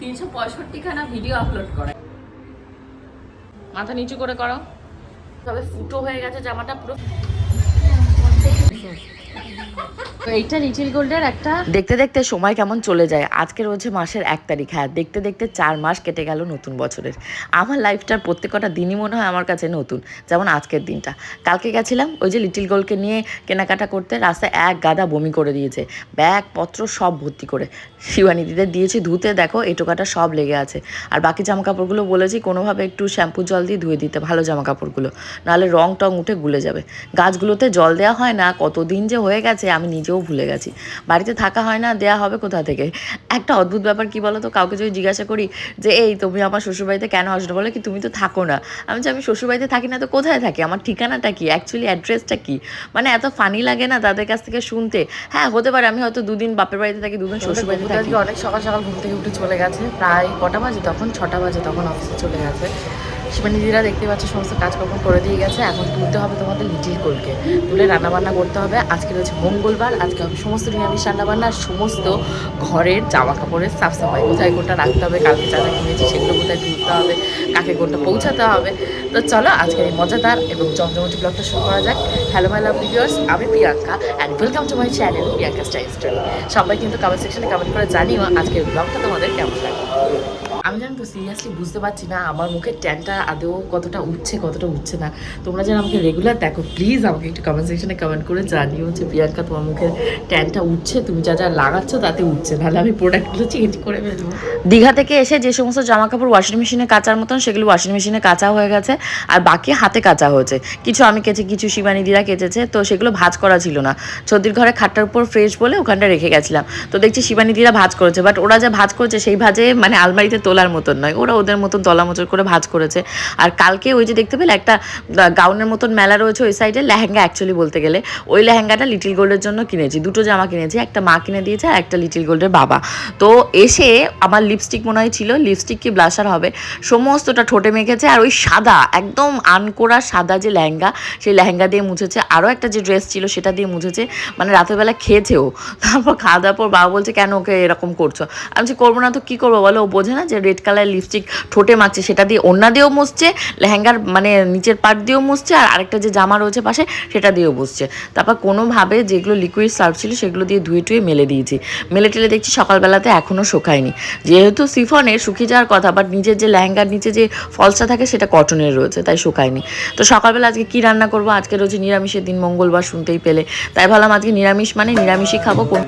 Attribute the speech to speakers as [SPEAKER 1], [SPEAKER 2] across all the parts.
[SPEAKER 1] তিনশো video upload করে। মাথা নিচু করে করো। তবে ফুটো হয়ে গেছে জামাটা পুরো। এইটা লিটিল গোল্ডের একটা দেখতে দেখতে সময় কেমন চলে যায়? আজকে রয়েছে মাসের এক তারিখ হ্যাঁ দেখতে দেখতে চার মাস কেটে গেল নতুন বছরের। আমার লাইফটার প্রত্যেকটা দিনই মনে হয় আমার কাছে নতুন, যেমন আজকের দিনটা। কালকে গেছিলাম, ওই যে লিটিল গোল্ডকে নিয়ে কেনাকাটা করতে রাস্তায় এক গাদা বমি করে দিয়েছে। ব্যাগ পত্র সব ভর্তি করে। শিবানী দিদের দিয়েছি ধুতে, দেখো, এই টোকাটা সব লেগে আছে। আর বাকি জামা কাপড়গুলো বলেছি, কোনোভাবে একটু শ্যাম্পু জল দিয়ে ধুয়ে দিতে, ভালো জামা কাপড়গুলো নাহলে রং টং উঠে গুলে যাবে। গাছগুলোতে জল দেওয়া হয় না, কতদিন যে হয়ে গেছে আমি নিজেও ভুলে গেছি। বাড়িতে থাকা হয় না দেয়া হবে কোথা থেকে? একটা অদ্ভুত ব্যাপার কি বলো তো কাউকে যদি জিজ্ঞাসা করি যে এই তুমি আমার শ্বশুরবাড়িতে কেন আসো বলে কি তুমি তো থাকো না। আমি যে আমি শ্বশুরবাড়িতে থাকি না তো কোথায় থাকি? আমার ঠিকানাটা কি? অ্যাকচুয়ালি অ্যাড্রেসটা কি? মানে এত ফানি লাগে না তাদের কাছ থেকে শুনতে? হ্যাঁ হতে পারে আমি হয়তো দুদিন বাপের বাড়িতে থাকি দুদিন শ্বশুর বাড়িতে থাকি। অনেক সকাল সকাল ঘুম থেকে উঠে চলে গেছে। প্রায় কটা বাজে তখন? ছটা বাজে তখন অফিসে চলে গেছে। শিবানীদিরা দেখতে পাচ্ছে, সমস্ত কাজকর্ম করে দিয়ে গেছে। এখন তুলতে হবে তোমাদের লিটিল কোলকে। তুলে রান্নাবান্না করতে হবে। আজকে রয়েছে মঙ্গলবার, আজকে হবে সমস্ত নিরামিষ রান্নাবান্না সমস্ত ঘরের জামা কাপড়ের সাফ সাফাই। কোথায় কোনটা রাখতে হবে, কালকে যা যা কিনেছি সেগুলো কোথায় তুলতে হবে, কাকে কোনটা পৌঁছাতে হবে। তো চলো, আজকের এই মজাদার এবং জমজমটি ব্লগটা শুরু করা যাক। হ্যালো মাই লাভ ভিউয়ার্স আমি Priyanka and welcome to my channel Priyanka style story সবাই কিন্তু কমেন্ট সেকশনে কমেন্ট করে জানিও আজকের ব্লগটা তোমাদের কেমন লাগে আমি যেন তো সিরিয়াসলি বুঝতে পারছি না, আমার মুখের ট্যানটা আদৌ কতটা উঠছে কতটা উঠছে না। তোমরা যেন আমাকে রেগুলার দেখো প্লিজ আমাকে একটু কমেন্ট সেকশনে কমেন্ট করে জানিও যে প্রিয়াঙ্কা, তোমার মুখের ট্যানটা উঠছে, তুমি যা যা লাগাচ্ছ তাতে উঠছে, নাহলে আমি প্রোডাক্টগুলো চেঞ্জ করে ফেলব। দীঘা থেকে এসে যে সমস্ত জামা কাপড় ওয়াশিং মেশিনে কাচার মতন, সেগুলো ওয়াশিং মেশিনে কাঁচা হয়ে গেছে, আর বাকি হাতে কাঁচা হয়েছে। কিছু আমি কেচে, কিছু শিবানী দিরা কেচেছে, তো সেগুলো ভাজ করা ছিল না। সর্দির ঘরে খাটটার উপর ফ্রেশ বলে ওখানটা রেখে গেছিলাম। তো দেখছি শিবানী দিরা ভাজ করেছে বাট ওরা যা ভাজ করেছে, সেই ভাজে মানে আলমারিতে তোলার মতন নয়। ওরা ওদের মতন তলা মোচর করে ভাজ করেছে। আর কালকে ওই যে দেখতে পেলে একটা গাউনের মতন মেলা রয়েছে ওই সাইডে লেহেঙ্গা অ্যাকচুয়ালি বলতে গেলে। ওই লেহেঙ্গাটা লিটিল গোল্ডের জন্য কিনেছি। দুটো জামা কিনেছি, একটা মা কিনে দিয়েছে আর একটা লিটিল গোল্ডের বাবা। তো এসে আমার লিপস্টিক মনে হয় ছিল লিপস্টিক কি ব্লাশার হবে? সমস্তটা ঠোঁটে মেখেছে আর ওই সাদা, একদম আনকোরা সাদা যে লেহেঙ্গা, সেই লেহেঙ্গা দিয়ে মুছেছে। আরও একটা যে ড্রেস ছিল সেটা দিয়ে মুছেছে। মানে রাতের বেলা খেয়েছেও তারপর খাওয়া দাওয়ার পর বাবা বলছে, কেন ওকে এরকম করছ? আমি বলছি, করব না তো, কী করব বলো? ও বোঝে না যে রেড কালার লিপস্টিক ঠোঁটে মাখছে, সেটা দিয়ে ওন্না দিয়েও মুছছে, লেহেঙ্গার মানে নিচের পার্ট দিয়েও মুছছে, আর আরেকটা যে জামা রয়েছে পাশে, সেটা দিয়েও মুছছে। তারপর কোনোভাবে যেগুলো লিকুইড সার্ফ ছিল, সেগুলো দিয়ে ধুয়ে টুয়ে মেলে দিয়েছি। মেলে টেলে দেখছি সকালবেলাতে এখনও শুকায়নি। যেহেতু সিফনের শুকিয়ে যাওয়ার কথা বাট নিজের যে লেহেঙ্গার নিচে যে ফলসটা থাকে, সেটা কটনের রয়েছে, তাই শুকায়নি। তো সকালবেলা আজকে কি রান্না করব? আজকে রয়েছে নিরামিষের দিন, মঙ্গলবার শুনতেই পেলে। তাই ভাবলাম আজকে নিরামিষ মানে নিরামিষই খাব, কোন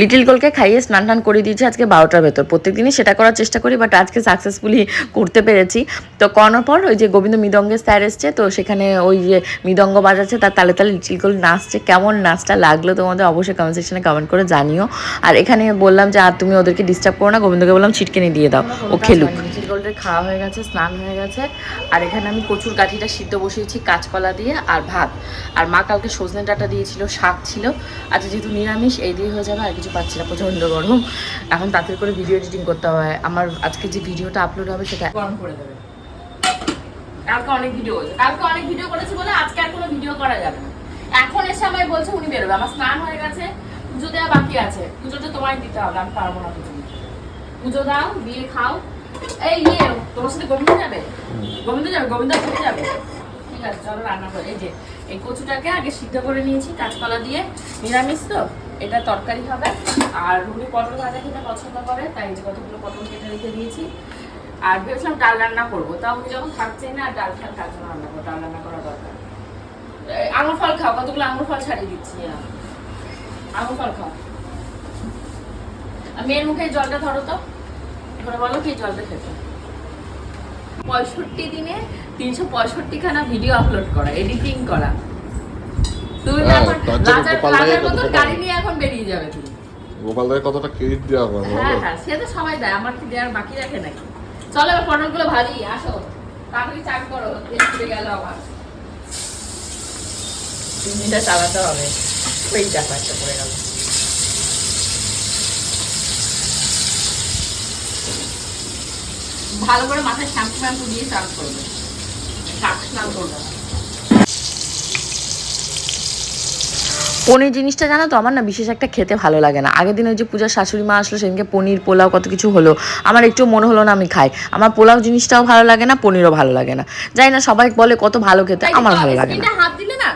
[SPEAKER 1] লিটিল গোলকে খাইয়ে স্নান টান করে দিয়েছি আজকে বারোটার ভেতর। প্রত্যেকদিনই সেটা করার চেষ্টা করি বাট আজকে সাকসেসফুলি করতে পেরেছি। তো করানোর পর ওই যে গোবিন্দ মৃদঙ্গের স্যার এসছে, তো সেখানে ওই যে মৃদঙ্গ বাজাচ্ছে, তার তালে তালে লিটিল গোল নাচছে। কেমন নাচটা লাগল তোমাদের অবশ্যই কমেন্ট সেকশনে কমেন্ট করে জানিও। আর এখানে বললাম যে, আর তুমি ওদেরকে ডিস্টার্ব করো না, গোবিন্দকে বললাম ছিটকেনি দিয়ে দাও। ও খেলুক গোল্ডের খাওয়া হয়ে গেছে, স্নান হয়ে গেছে। আর এখানে আমি কচুর কাঠিটা সিদ্ধ বসিয়েছি, কাঁচকলা দিয়ে আর ভাত। আর মা কালকে সজনে ডাঁটা দিয়েছিল, শাক ছিল। আচ্ছা যেহেতু নিরামিষ, এই দিয়ে হয়ে যাবে আর কিছু পাচ্ছি না, প্রচণ্ড গরম। এখন তাড়াতাড়ি করে ভিডিও এডিটিং করতে হয় আমার আজকে যে ভিডিওটা আপলোড হবে সেটা গরম করে দেবে।
[SPEAKER 2] আর হবে পুজো দাও, বিয়ে খাও এই যাবে? যাবে ঠিক আছে, চলো রান্না এই যে, এই কচুটাকে আগে সিদ্ধ করে নিয়েছি, কাঁচকলা দিয়ে, নিরামিষ তো, এটা তরকারি হবে। আর রুমি পটল ভাজা খেতে পছন্দ করে, তাই যে কতগুলো পটল রেখে দিয়েছি। আর ভেবেছিলাম ডাল রান্না করব যখন না ডাল রান্না করব, ডাল রান্না করা দরকার। আঙুর ফল খাও, কতগুলো আঙুর ফল ছাড়িয়ে দিচ্ছি আঙুর ফল খাও। মেয়ের মুখে জলটা ধরো তো। ধরে বলো কি জলটা খেতে? পঁয়ষট্টি দিনে তিনশো পঁয়ষট্টি খানা ভিডিও আপলোড করা এডিটিং করা। তুমি
[SPEAKER 3] হ্যাঁ,
[SPEAKER 2] এখন রাজার রাজার মতন গাড়ি নিয়ে এখন বেরিয়ে যাবে তুমি।
[SPEAKER 3] গোপাল দাকে কতটা ক্রেডিট দেওয়া হবে
[SPEAKER 2] হ্যাঁ হ্যাঁ সে তো সবাই দেয় আমার কি দেওয়ার বাকি রাখে নাকি? চলো এবার পটলগুলো ভাজি আসো। তাড়াতাড়ি চান করো ফুটে গেল আমার চিমনিটা চালাতে হবে। ওই একটা পড়ে গেল। ভালো করে মাথায় শ্যাম্পু শ্যাম্পু দিয়ে চান করবে। শাক স্নান করবে পনির জিনিসটা জানো তো আমার না বিশেষ একটা খেতে ভালো লাগে না। আগের দিন ওই যে পূজার শাশুড়ি মা আসলো সেদিনকে পনির পোলাও কত কিছু হলো। আমার একটু মনে হলো না আমি খাই। আমার পোলাও জিনিসটাও ভালো লাগে না পনিরও ভালো লাগে না। জানি না সবাই বলে কত ভালো খেতে আমার ভালো লাগে না। এটা হাত দিলে না?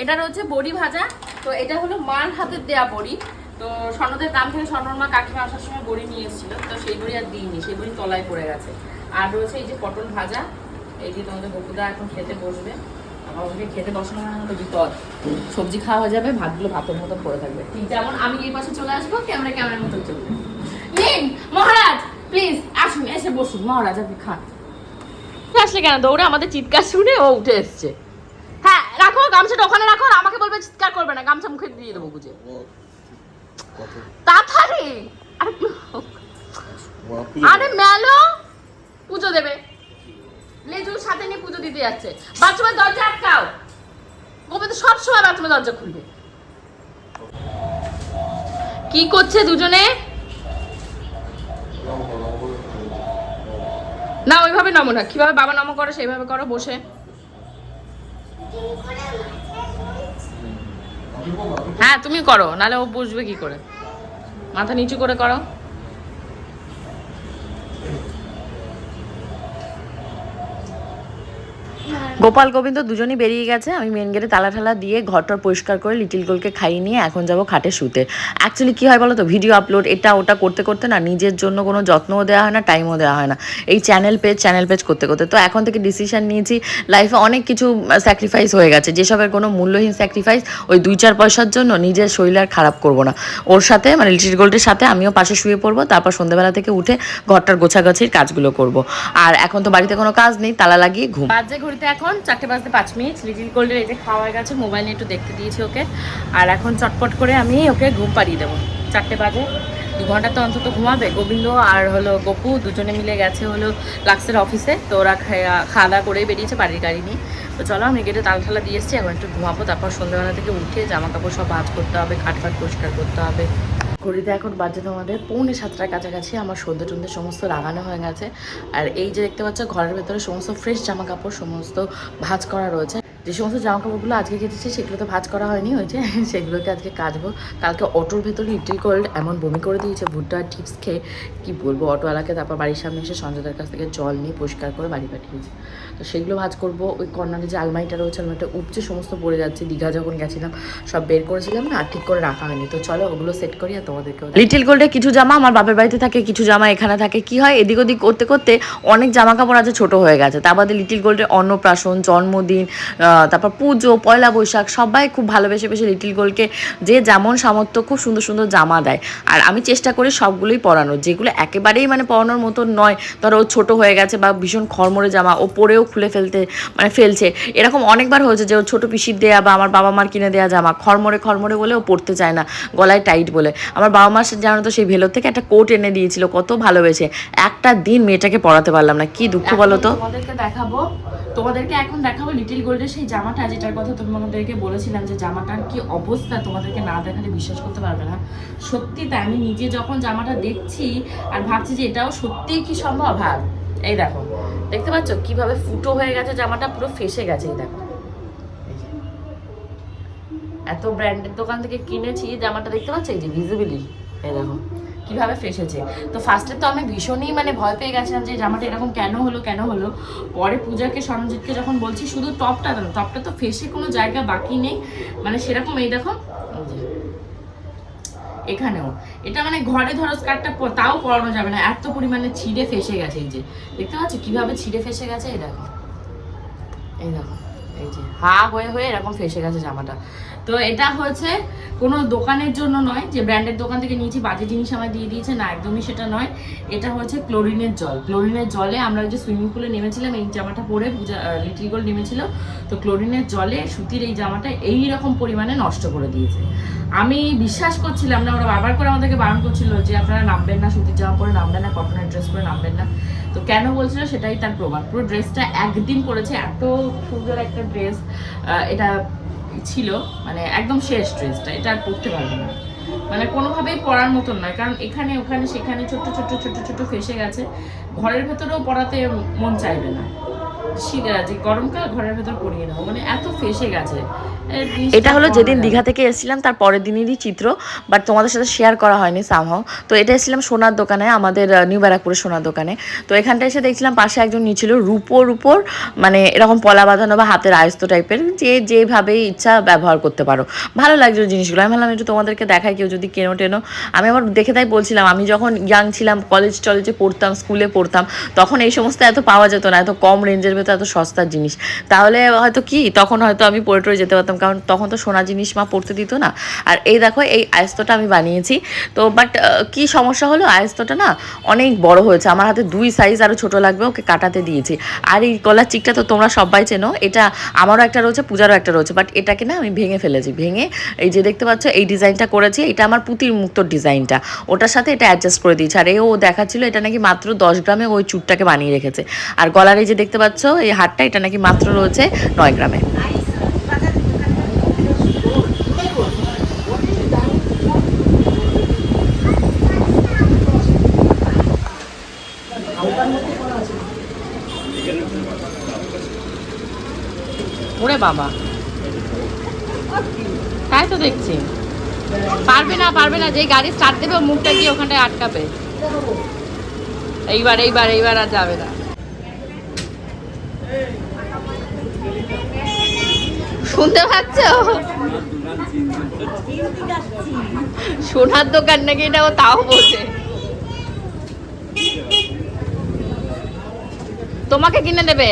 [SPEAKER 2] এটার হচ্ছে বড়ি ভাজা তো এটা হলো মার হাতের দেয়া বড়ি। তো স্বর্ণদের দাম থেকে স্বর্ণর মা কাকিমা আসার সময় বড়ি নিয়ে এসেছিল তো সেই বড়ি আর দিইনি সেই বড়ি তলায় পড়ে গেছে। আর রয়েছে এই যে পটল ভাজা এই যে তোমাদের বকুদা এখন খেতে বসবে। আমার ওকে খেতে বসানো হলো বিপদ সবজি খাওয়া হয়ে যাবে ভাতগুলো ভাতের মতো পড়ে থাকবে। ঠিক যেমন আমি এই পাশে চলে আসব ক্যামেরা ক্যামেরার মতো চলবে। নিন মহারাজ প্লিজ আসুন এসে বসুন। মহারাজ আপনি খান। আসলে কেন দৌড়ে? আমাদের চিৎকার শুনে ও উঠে এসছে। হ্যাঁ রাখো গামছাটা ওখানে রাখো আর আমাকে বলবে চিৎকার করবে না। গামছা মুখে দিয়ে দেবো বুঝে। তাড়াতাড়ি! আরে আরে মেলো পুজো দেবে। লেজুর সাথে নিয়ে পুজো দিতে যাচ্ছে। বাথরুমের দরজা আটকাও। গোবিন্দ সব সময় বাথরুমের দরজা খুলবে। কি করছে দুজনে? না ওইভাবে নমো না। কীভাবে বাবা নমো করে সেইভাবে করো বসে। হ্যাঁ তুমি করো নাহলে ও বসবে কি করে। মাথা নিচু করে করো। গোপাল গোবিন্দ দুজনই বেরিয়ে গেছে। আমি মেন গেটে তালা ঠালা দিয়ে ঘরটার পরিষ্কার করে লিটিল গোলকে খাইয়ে নিয়ে এখন যাব খাটে শুতে। অ্যাকচুয়ালি কী হয় বলো তো ভিডিও আপলোড এটা ওটা করতে করতে না নিজের জন্য কোনো যত্নও দেওয়া হয় না টাইমও দেওয়া হয় না। এই চ্যানেল পেজ চ্যানেল পেজ করতে করতে। তো এখন থেকে ডিসিশন নিয়েছি লাইফে অনেক কিছু স্যাক্রিফাইস হয়ে গেছে। যেসবের কোনো মূল্যহীন স্যাক্রিফাইস ওই দুই চার পয়সার জন্য নিজের শরীর আর খারাপ করব না। ওর সাথে মানে লিটিল গোল্ডের সাথে আমিও পাশে শুয়ে পড়ব, তারপর সন্ধ্যাবেলা থেকে উঠে ঘরটার গোছাগাছির কাজগুলো করব। আর এখন তো বাড়িতে কোনো কাজ নেই, তালা লাগিয়ে ঘুম। বাজে ঘড়িতে এখন চারটে বাজতে পাঁচ মিনিট। লিটিল গোল্ডের এই যে খাওয়া হয়ে গেছে, মোবাইল নিয়ে একটু দেখতে দিয়েছি ওকে। আর এখন চটপট করে আমি ওকে ঘুম পাড়িয়ে দেবো। চারটে বাজে। দু ঘণ্টা তো অন্তত ঘুমাবে। গোবিন্দ আর হলো গপু দুজনে মিলে গেছে হলো লাক্সের অফিসে। তো ওরা খাওয়া দাওয়া করেই বেরিয়েছে বাড়ির গাড়ি নিয়ে। তো চলো আমি গেটে তাল ঠালা দিয়ে এসেছি। এখন একটু ঘুমাবো, তারপর সন্ধ্যাবেলা থেকে উঠে জামা কাপড় সব ভাজ করতে হবে, খাট ফাট পরিষ্কার করতে হবে। ঘড়িতে এখন বাজে তোমাদের পৌনে সাতটার কাছাকাছি আমার সন্ধ্যে টন্ধে সমস্ত লাগানো হয়ে গেছে। আর এই যে দেখতে পাচ্ছ, ঘরের ভেতরে সমস্ত ফ্রেশ জামা কাপড় সমস্ত ভাজ করা রয়েছে। যে সমস্ত জামা কাপড়গুলো আজকে কেটেছি, সেগুলো তো ভাঁজ করা হয়নি যে সেগুলোকে আজকে কাচবো। কালকে অটোর ভেতরে লিটিল কোল্ড এমন বমি করে দিয়েছে, ভুট্টা টিপস খেয়ে। কী বলব, অটোওয়ালাকে তারপর বাড়ির সামনে এসে সঞ্জয়দার কাছ থেকে জল নিয়ে পরিষ্কার করে বাড়ি পাঠিয়েছে। তো সেগুলো ভাজ করব, ওই কর্নারে যে আলমারিটা রয়েছে, আলমারিটা উপচে সমস্ত পড়ে যাচ্ছে, দীঘা যখন গেছিলাম, সব বের করেছিলাম না ঠিক করে রাখা হয়নি। তো চলো ওগুলো সেট করি আর তোমাদেরকে লিটিল গোল্ডে কিছু জামা আমার বাপের বাড়িতে থাকে, কিছু জামা এখানে থাকে। কি হয়, এদিক ওদিক করতে করতে অনেক জামা কাপড় আছে ছোট হয়ে গেছে। তার বাদে লিটিল গোল্ডের অন্নপ্রাশন, জন্মদিন তারপর পুজো, পয়লা বৈশাখ, সবাই খুব ভালোবেসে বেসে লিটিল গোলকে যে যেমন সামর্থ্য খুব সুন্দর সুন্দর জামা দেয়। আর আমি চেষ্টা করি সবগুলোই পরানোর। যেগুলো একেবারেই মানে পরানোর মতো নয়। ধরো ও ছোটো হয়ে গেছে বা ভীষণ খরমরে জামা ও পরেও খুলে ফেলতে মানে ফেলছে। এরকম অনেকবার হয়েছে যে ওর ছোটো পিসির দেয়া বা আমার বাবা মার কিনে দেয়া জামা খরমরে খরমরে বলে ও পরতে চায় না। গলায় টাইট বলে। আমার বাবা মার জানো তো সেই ভেলোর থেকে একটা কোট এনে দিয়েছিল। কত ভালোবেসে। একটা দিন মেয়েটাকে পড়াতে পারলাম না। কি দুঃখ বলো তো? তোমাদেরকে দেখাবো। তোমাদেরকে এখন দেখাবো লিটিল গোল্ডের সেই জামাটা, যেটার কথা তোমাদেরকে বলেছিলাম যে জামাটার কি অবস্থা, তোমাদেরকে না দেখালে বিশ্বাস করতে পারবে না। সত্যি তাই, আমি নিজে যখন জামাটা দেখছি আর ভাবছি যে এটাও সত্যিই কি সম্ভব? ভাব এই দেখো, দেখতে পাচ্ছ কীভাবে ফুটো হয়ে গেছে জামাটা, পুরো ফেসে গেছে, এই দেখো। এত ব্র্যান্ডের দোকান থেকে কিনেছি, জামাটা দেখতে পাচ্ছ? এই যে ভিজিবিলি এই দেখো। কীভাবে ফেসেছে? তো ফার্স্টে তো আমি ভীষণই মানে ভয় পেয়ে গেছিলাম যে জামাটা এরকম কেন হলো কেন হলো? পরে পূজাকে সরঞ্জিতকে যখন বলছি, শুধু টপটা না, টপটা তো ফেসে কোনো জায়গা বাকি নেই। মানে সেরকম এই দেখো এখানেও। এটা মানে ঘরে ধরো স্কার্টটা তাও পরানো যাবে না, এত পরিমাণে ছিঁড়ে ফেসে গেছে এই যে। দেখতে পাচ্ছ কীভাবে ছিঁড়ে ফেসে গেছে? এই দেখো এই দেখো। হা হয়ে হয়ে এরকম ফেসে গেছে জামাটা। তো এটা হচ্ছে কোনো দোকানের জন্য নয়, যে ব্র্যান্ডের দোকান থেকে নিয়েছি, বাজে জিনিস আমায় দিয়ে দিয়েছে, না, একদমই সেটা নয়। এটা হচ্ছে ক্লোরিনের জল। ক্লোরিনের জলে আমরা যে সুইমিং পুলে নেমেছিলাম, এই জামাটা পরে পূজা লিটিল গোল্ড নেমেছিল। তো ক্লোরিনের জলে সুতির এই জামাটা এই রকম পরিমাণে নষ্ট করে দিয়েছে। আমি বিশ্বাস করছিলাম না, ওরা বারবার করে আমাদেরকে বারণ করছিল যে আপনারা নামবেন না সুতির জামা পরে নামবেন না কটনের ড্রেস পরে নামবেন না। তো কেন বলছিল সেটাই তার প্রমাণ। পুরো ড্রেসটা একদিন পরেছে, এত সুন্দর একটা ড্রেস এটা ছিল মানে একদম শেষ ড্রেসটা এটা আর পরতে পারবে না। মানে কোনোভাবেই পরার মতন নয়, কারণ এখানে, ওখানে, সেখানে ছোট্ট ছোট্ট ছোট্ট ছোট্ট ফেসে গেছে। ঘরের ভেতরেও পরাতে মন চাইবে না। যে গরমকাল ঘরের ভেতর পরিয়ে নেব মানে এত ফেসে গেছে।
[SPEAKER 1] এটা হলো যেদিন দীঘা থেকে এসেছিলাম, তার পরের দিনেরই চিত্র বাট তোমাদের সাথে শেয়ার করা হয়নি সামহাও তো এটা এসেছিলাম সোনার দোকানে, আমাদের নিউ ব্যারাকপুরের সোনার দোকানে। তো এখানটা এসে দেখছিলাম পাশে একজন নিয়েছিল রূপোর উপর মানে এরকম পলা বাঁধানো বা হাতের আয়স্ত টাইপের যে যেভাবে ইচ্ছা ব্যবহার করতে পারো। ভালো লাগছিল জিনিসগুলো। আমি ভাবলাম একটু তোমাদেরকে দেখাই, কেউ যদি কেনো টেনো। আমি আবার দেখে তাই বলছিলাম, আমি যখন ইয়াং ছিলাম কলেজ টলেজে পড়তাম স্কুলে পড়তাম, তখন এই সমস্ত এত পাওয়া যেত না, এত কম রেঞ্জের ভেতর এত সস্তার জিনিস। তাহলে হয়তো কি, তখন হয়তো আমি পড়ে টরে যেতে পারতাম কারণ তখন তো সোনা জিনিস মা পড়তে দিত না। আর এই দেখো, এই আয়স্তটা আমি বানিয়েছি। তো বাট কি সমস্যা হলো? আয়স্তটা না অনেক বড় হয়েছে। আমার হাতে দুই সাইজ আরও ছোট লাগবে, ওকে কাটাতে দিয়েছি। আর এই কলার চিকটা তো তোমরা সবাই চেনো। এটা আমারও একটা রয়েছে, পূজারও একটা রয়েছে। বাট এটাকে না আমি ভেঙে ফেলেছি। ভেঙে এই যে দেখতে পাচ্ছ, এই ডিজাইনটা করেছি। এটা আমার পুতির মুক্তর ডিজাইনটা ওটার সাথে এটা অ্যাডজাস্ট করে দিয়েছে। আর এ ও দেখাচ্ছিল, এটা নাকি মাত্র দশ গ্রামে ওই চুটটাকে বানিয়ে রেখেছে। আর গলার এই যে দেখতে পাচ্ছ, এই হারটা, এটা নাকি মাত্র রয়েছে নয় গ্রামে।
[SPEAKER 2] বাবা। তাই তো দেখছি। পারবে না পারবে না যে গাড়ি স্টার্ট দেবে মুখটা গিয়ে ওখানটায় আটকাবে। এইবার এইবার এইবার আর যাবে না। শুনতে পাচ্ছ? সোনার দোকান নাকি এটা ও তাও বোঝে তোমাকে কিনে দেবে?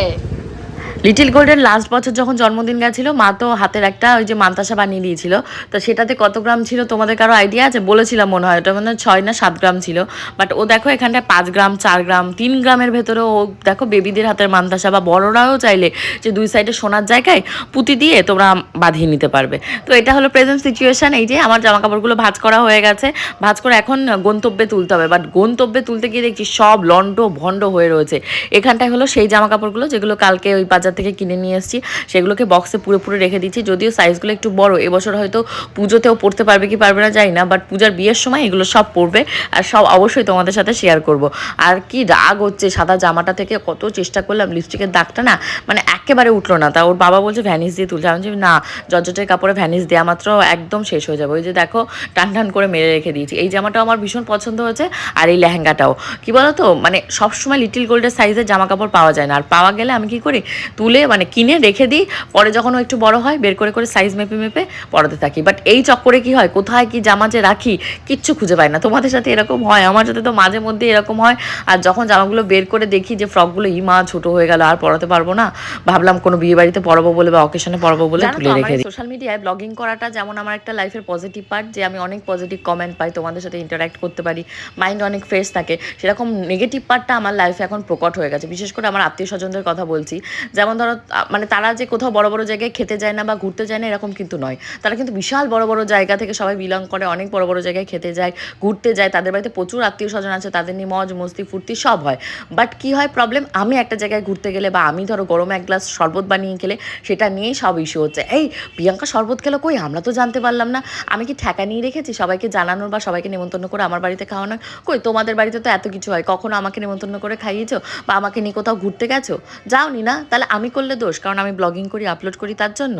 [SPEAKER 1] লিটিল গোল্ডের লাস্ট বছর যখন জন্মদিন গেছিল, মা তো হাতের একটা ওই যে মান্তাসা বানিয়ে দিয়েছিল। তো সেটাতে কত গ্রাম ছিল তোমাদের কারও আইডিয়া আছে? বলেছিলাম মনে হয়, ওটা মানে ছয় না সাত গ্রাম ছিল। বাট ও দেখো এখানটায় পাঁচ গ্রাম, চার গ্রাম, তিন গ্রামের ভেতরে ও দেখো বেবিদের হাতের মান্তাসা বা বড়রাও চাইলে যে দুই সাইডে সোনার জায়গায় পুঁতি দিয়ে তোমরা বাঁধিয়ে নিতে পারবে। তো এটা হলো প্রেজেন্ট সিচুয়েশন এই যে আমার জামা কাপড়গুলো ভাঁজ করা হয়ে গেছে। ভাঁজ করে এখন গন্তব্যে তুলতে হবে। বাট গন্তব্যে তুলতে গিয়ে দেখছি সব লন্ড ভণ্ড হয়ে রয়েছে। এখানটায় হলো সেই জামা কাপড়গুলো যেগুলো কালকে ওই বাজার থেকে কিনে নিয়ে এসেছি। সেগুলোকে বক্সে পুরো পুরো রেখে দিচ্ছি। যদিও সাইজগুলো একটু বড়, এবছর হয়তো পুজোতেও পড়তে পারবে কি পারবে না জানি না বাট পূজার বিয়ের সময় এগুলো সব পরবে আর সব অবশ্যই তোমাদের সাথে শেয়ার করব। আর কি রাগ হচ্ছে সাদা জামাটা থেকে, কত চেষ্টা করলাম লিপস্টিকের দাগটা না মানে একেবারে উঠল না। তা ওর বাবা বলছে ভ্যানিস দিয়ে তুলছে আমি না, জর্জটের কাপড়ে ভ্যানিস দেওয়া মাত্র একদম শেষ হয়ে যাবে। ওই যে দেখো, টান টান করে মেরে রেখে দিয়েছি। এই জামাটাও আমার ভীষণ পছন্দ হয়েছে আর এই লেহেঙ্গাটাও। কি বলো তো মানে সবসময় লিটিল গোল্ডের সাইজের জামা কাপড় পাওয়া যায় না। আর পাওয়া গেলে আমি কি করি? তুলে মানে কিনে রেখে দিই পরে যখন ও একটু বড় হয় বের করে করে সাইজ মেপে মেপে পরাতে থাকি। বাট এই চক্করে কি হয় কোথায় কি জামা যে রাখি কিচ্ছু খুঁজে পাই না। তোমাদের সাথে এরকম হয় আমার সাথে তো মাঝে মধ্যে এরকম হয়। আর যখন জামাগুলো বের করে দেখি যে ফ্রকগুলো ইমা ছোট হয়ে গেল আর পরাতে পারব না ভাবলাম কোনো বিয়ে বাড়িতে পরাবো বলে বা অকেশনে পরাবো বলে তুলে রেখে দিই। সোশ্যাল মিডিয়ায় ব্লগিং করাটা যেমন আমার একটা লাইফের পজিটিভ পার্ট যে আমি অনেক পজিটিভ কমেন্ট পাই তোমাদের সাথে ইন্টারাক্ট করতে পারি মাইন্ড অনেক ফ্রেশ থাকে। সেরকম নেগেটিভ পার্টটা আমার লাইফে এখন প্রকট হয়ে গেছে। বিশেষ করে আমার আত্মীয় স্বজনদের কথা বলছি যেমন যেমন ধরো মানে তারা যে কোথাও বড় বড় জায়গায় খেতে যায় না বা ঘুরতে যায় না, এরকম কিন্তু নয়। তারা কিন্তু বিশাল বড় বড় জায়গা থেকে সবাই বিলং করে, অনেক বড় বড় জায়গায় খেতে যায়, ঘুরতে যায়। তাদের বাড়িতে প্রচুর আত্মীয় স্বজন আছে, তাদের নিয়ে মজ মস্তি ফুর্তি সব হয়। বাট কি হয় প্রবলেম আমি একটা জায়গায় ঘুরতে গেলে বা আমি ধরো গরমে এক গ্লাস শরবত বানিয়ে খেলে, সেটা নিয়েই সব ইস্যু হচ্ছে। এই প্রিয়াঙ্কা শরবত খেলো কই? আমরা তো জানতে পারলাম না। আমি কি ঠেকা নিয়ে রেখেছি? সবাইকে জানানোর বা সবাইকে নেমন্তন্ন করে আমার বাড়িতে খাওয়ানোর? কই, তোমাদের বাড়িতে তো এত কিছু হয়। কখনো আমাকে নেমন্তন্ন করে খাইয়েছো? বা আমাকে নিয়ে কোথাও ঘুরতে গেছো? যাওনি না? তাহলে আমি করলে দোষ? কারণ আমি ব্লগিং করি আপলোড করি তার জন্য।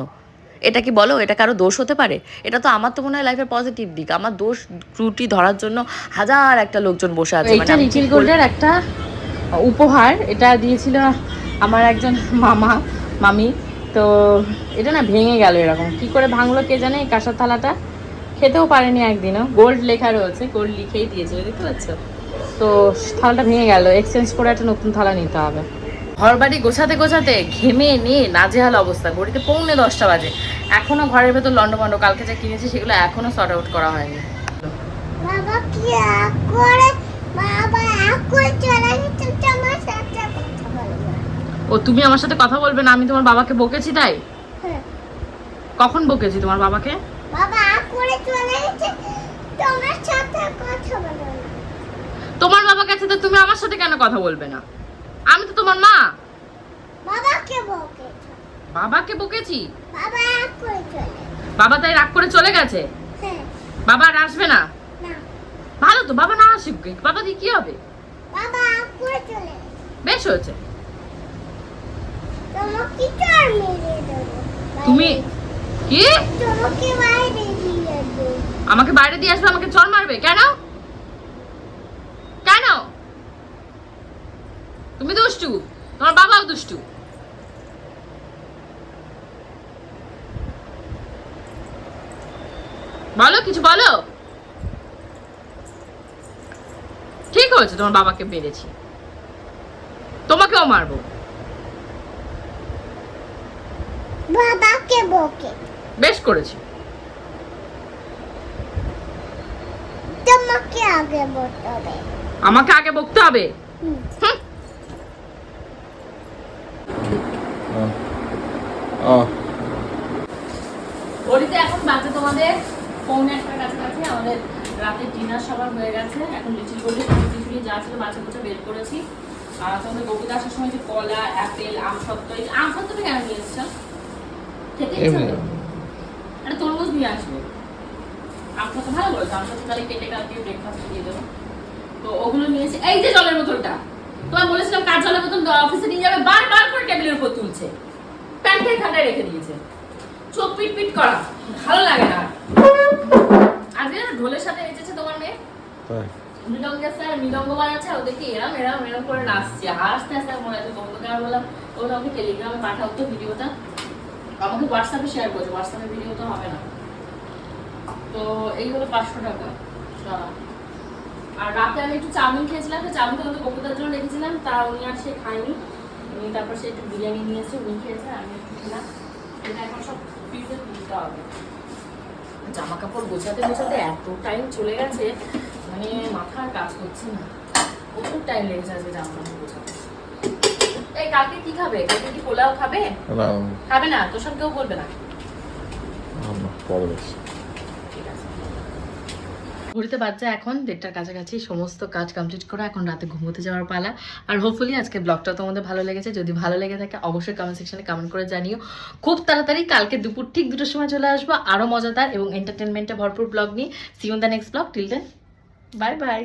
[SPEAKER 1] এটা কি বলো? এটা কারও দোষ হতে পারে? এটা তো আমার তো মনে হয় লাইফের পজিটিভ দিক। আমার দোষ ত্রুটি ধরার জন্য হাজার একটা লোকজন বসে আছে। মানে
[SPEAKER 2] এটা লিটিল গোল্ডের একটা উপহার। এটা দিয়েছিল আমার একজন মামা মামি। তো এটা না ভেঙে গেল এরকম। কি করে ভাঙলো কে জানে? এই কাঁসার থালাটা খেতেও পারেনি একদিনও। গোল্ড লেখা রয়েছে গোল্ড লিখেই দিয়েছিল দেখতে পাচ্ছ তো থালাটা ভেঙে গেল। এক্সচেঞ্জ করে একটা নতুন থালা নিতে হবে। ঘর বাড়ি গোছাতে গোছাতে ঘেমে নিয়ে নাজেহাল অবস্থা। ঘড়িতে পৌনে দশটা বাজে। এখনও ঘরের ভেতর লন্ডভন্ড কালকে যা কিনেছি সেগুলো এখনও সর্ট আউট করা হয়নি।
[SPEAKER 4] বাবা কি করে? বাবা আগ চলে গেছে তোমার সাথে কথা বলব।
[SPEAKER 2] ও তুমি আমার সাথে কথা বলবে না আমি তোমার বাবাকে বকেছি তাই?
[SPEAKER 4] হ্যাঁ।
[SPEAKER 2] কখন বকেছি তোমার বাবাকে?
[SPEAKER 4] বাবা করে চলে গেছে তোমার সাথে কথা বলব
[SPEAKER 2] তোমার বাবা কাছে তো তুমি আমার সাথে কেন কথা বলবে না? আমি তো তোমার মা।
[SPEAKER 4] বাবাকে বকেছে
[SPEAKER 2] বাবাকে বকেছি?
[SPEAKER 4] বাবা আগ করে চলে
[SPEAKER 2] বাবা তাই রাগ করে চলে গেছে?
[SPEAKER 4] হ্যাঁ।
[SPEAKER 2] বাবা আর আসবে না?
[SPEAKER 4] না।
[SPEAKER 2] ভালো তো বাবা না আসুক বাবা দিয়ে কি হবে?
[SPEAKER 4] বাবা আগ করে চলে
[SPEAKER 2] বেশ হয়েছে।
[SPEAKER 4] তোমাকে চর মেরে দেবো।
[SPEAKER 2] তুমি কি?
[SPEAKER 4] তোমাকে বাইরে দিয়ে দেবো
[SPEAKER 2] আমাকে বাইরে দিয়ে আসবে আমাকে চর মারবে। কেন তুমি দুষ্টু তোমার বাবাও দুষ্টু। বলো কিছু বলো? ঠিক হয়েছে তোমার বাবাকে মেরেছি। তোমাকেও মারবো।
[SPEAKER 4] বাবাকে বকে
[SPEAKER 2] বেশ করেছি।
[SPEAKER 4] তোমাকে আগে হবে।
[SPEAKER 2] আমাকে আগে বকতে হবে?
[SPEAKER 4] হুম।
[SPEAKER 2] হুম।
[SPEAKER 3] আহ
[SPEAKER 2] ঘড়িতে এখন বাজে তোমাদের পৌনে একটার কাছাকাছি আমাদের রাতের ডিনার সবার হয়ে গেছে। এখন লিচি করলে খিচুড়ি যা ছিল বাচ্চা কুচা বের করেছি। আর তোমাদের বকুতে আসার সময় যে কলা অ্যাপেল আম সত্ত্ব এই আম সত্ত্বটা কেন নিয়ে এসছো? একটা তরমুজ নিয়ে আসবে। আম সত্ত্ব ভালো আম সত্ত্ব তাহলে কেটে কালকে ব্রেকফাস্ট দিয়ে দেবো। তো ওগুলো নিয়েছি এই যে জলের বোতলটা। তোমার বলেছিলাম কাজ জলের বোতল অফিসে নিয়ে যাবে বারবার করে টেবিলের উপর তুলছে। প্যান্টের খাটায় রেখে দিয়েছে। চোখ পিট পিট করা ভালো লাগে না। আজকে ঢোলের সাথে এসেছে তোমার মেয়ে?
[SPEAKER 3] তাই।
[SPEAKER 2] মৃদঙ্গের স্যার মৃদঙ্গ বাজাচ্ছে ও দেখি এরম এরম এরম করে নাচছে। হাসতে হাসতে মনে আছে বন্ধুকে আমি বললাম ও আমাকে টেলিগ্রামে পাঠাও তো ভিডিওটা। আমাকে হোয়াটসঅ্যাপে শেয়ার করছে হোয়াটসঅ্যাপে ভিডিও তো হবে না। তো এই হলো পাঁচশো টাকা। আর রাতে আমি একটু চাউমিন খেয়েছিলাম তো চাউমিন তোমাদের কপুতার জন্য রেখেছিলাম তা উনি আর সে খায়নি। উনি তারপর সে একটু বিরিয়ানি নিয়েছে উনি খেয়েছে আমি একটু খেলাম। এটা এখন সব ফ্রিজে তুলতে হবে। জামা কাপড় গোছাতে গোছাতে এত টাইম চলে গেছে মানে মাথা আর কাজ করছে না। প্রচুর টাইম লেগে যাচ্ছে জামা কাপড় গোছাতে। এই কালকে কি খাবে? কালকে কি পোলাও খাবে? খাবে না? তোর সব কেউ বলবে না
[SPEAKER 3] পরে
[SPEAKER 2] ঘড়িতে বাচ্চা এখন দেড়টার কাছাকাছি, সমস্ত কাজ কমপ্লিট করে এখন রাতে ঘুমোতে যাওয়ার পালা। আর হোপফুলি আজকে ব্লগটা তোমাদের ভালো লেগেছে। যদি ভালো লেগে থাকে, অবশ্যই কমেন্ট সেকশনে কমেন্ট করে জানিও। খুব তাড়াতাড়ি কালকে দুপুর ঠিক দুটোর সময় চলে আসব। আরও মজাদার এবং এন্টারটেনমেন্টে ভরপুর ব্লগ নিয়ে। See you in the next blog till then bye bye